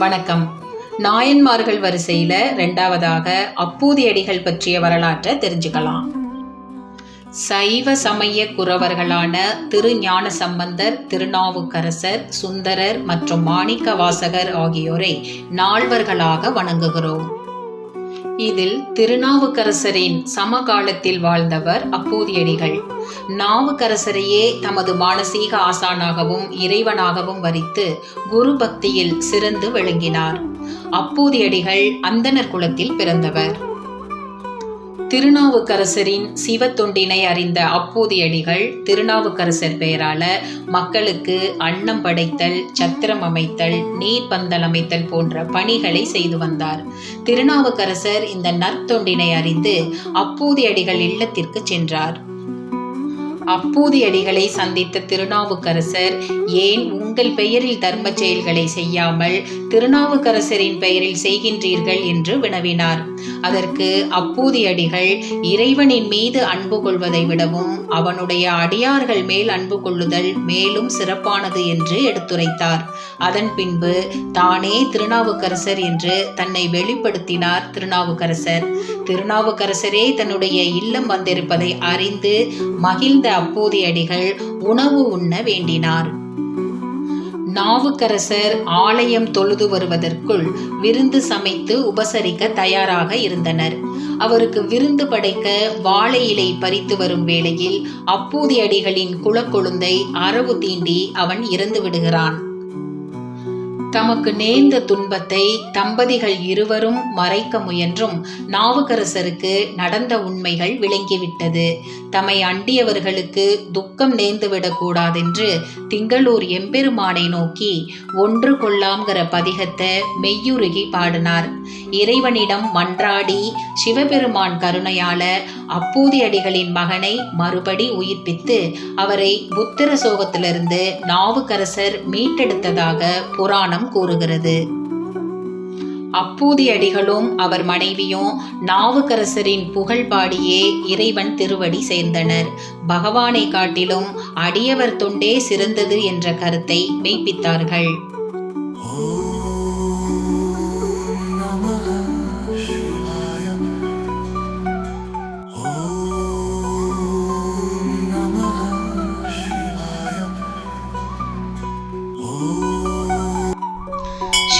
வணக்கம். நாயன்மார்கள் வரிசையில் ரெண்டாவதாக அப்பூதியடிகள் பற்றிய வரலாற்றை தெரிஞ்சுக்கலாம். சைவ சமய குறவர்களான திருஞான சம்பந்தர் திருநாவுக்கரசர் சுந்தரர் மற்றும் மாணிக்க வாசகர் ஆகியோரை நால்வர்களாக வணங்குகிறோம். இதில் திருநாவுக்கரசரின் சமகாலத்தில் வாழ்ந்தவர் அப்பூதியடிகள். நாவுக்கரசரையே தமது மானசீக ஆசானாகவும் இறைவனாகவும் வரித்து குரு பக்தியில் சிறந்து விளங்கினார். அப்பூதியடிகள் அந்தணர் குலத்தில் பிறந்தவர். திருநாவுக்கரசரின் சிவ தொண்டினை அறிந்த அப்பூதியடிகள் திருநாவுக்கரசர் பெயரால மக்களுக்கு அன்னம் படைத்தல் சத்திரம் அமைத்தல் நீர் பந்தல் அமைத்தல் போன்ற பணிகளை செய்து வந்தார். திருநாவுக்கரசர் இந்த நற்தொண்டினை அறிந்து அப்பூதியடிகள் இல்லத்திற்கு சென்றார். அப்பூதியடிகளை சந்தித்த திருநாவுக்கரசர் ஏன் உங்கள் பெயரில் தர்ம செயல்களை செய்யாமல் திருநாவுக்கரசரின் பெயரில் செய்கின்றீர்கள்? என்று வினவினார். அதற்கு அப்பூதியடிகள் இறைவனின் மீது அன்பு கொள்வதை விடவும் அவனுடைய அடியார்கள் மேல் அன்பு கொள்ளுதல் மேலும் சிறப்பானது என்று எடுத்துரைத்தார். அதன் பின்பு தானே திருநாவுக்கரசர் என்று தன்னை வெளிப்படுத்தினார் திருநாவுக்கரசர். திருநாவுக்கரசரே தன்னுடைய இல்லம் வந்திருப்பதை அறிந்து மகிழ்ந்த அப்பூதியடிகள் உணவு உண்ண வேண்டினார். நாவுக்கரசர் ஆலயம் தொழுது வருவதற்குள் விருந்து சமைத்து உபசரிக்க தயாராக இருந்தனர். அவருக்கு விருந்து படைக்க வாழை இலை பறித்து வரும் வேளையில் அப்பூதியடிகளின் குலக்கொழுந்தை அரவு தீண்டி அவன் இறந்து விடுகிறான். தமக்கு நேர்ந்த துன்பத்தை தம்பதிகள் இருவரும் மறைக்க முயன்றும் நாவுக்கரசருக்கு நடந்த உண்மைகள் விளங்கிவிட்டது. தம்மை அண்டியவர்களுக்கு துக்கம் நேர்ந்துவிடக்கூடாதென்று திங்களூர் எம்பெருமானை நோக்கி ஒன்று கொள்ளாம்கிற பதிகத்தை மெய்யுருகி பாடினார். இறைவனிடம் மன்றாடி சிவபெருமான் கருணையால அப்பூதியடிகளின் மகனை மறுபடி உயிர்ப்பித்து அவரை புத்திர சோகத்திலிருந்து நாவுக்கரசர் மீட்டெடுத்ததாக புராணம் கூறுகிறது. அப்பூதியடிகளும் அவர் மனைவியும் நாவுக்கரசரின் புகழ் பாடியே இறைவன் திருவடி சேர்ந்தனர். பகவானை காட்டிலும் அடியவர் தொண்டே சிறந்தது என்ற கருத்தை மெய்ப்பித்தார்கள்.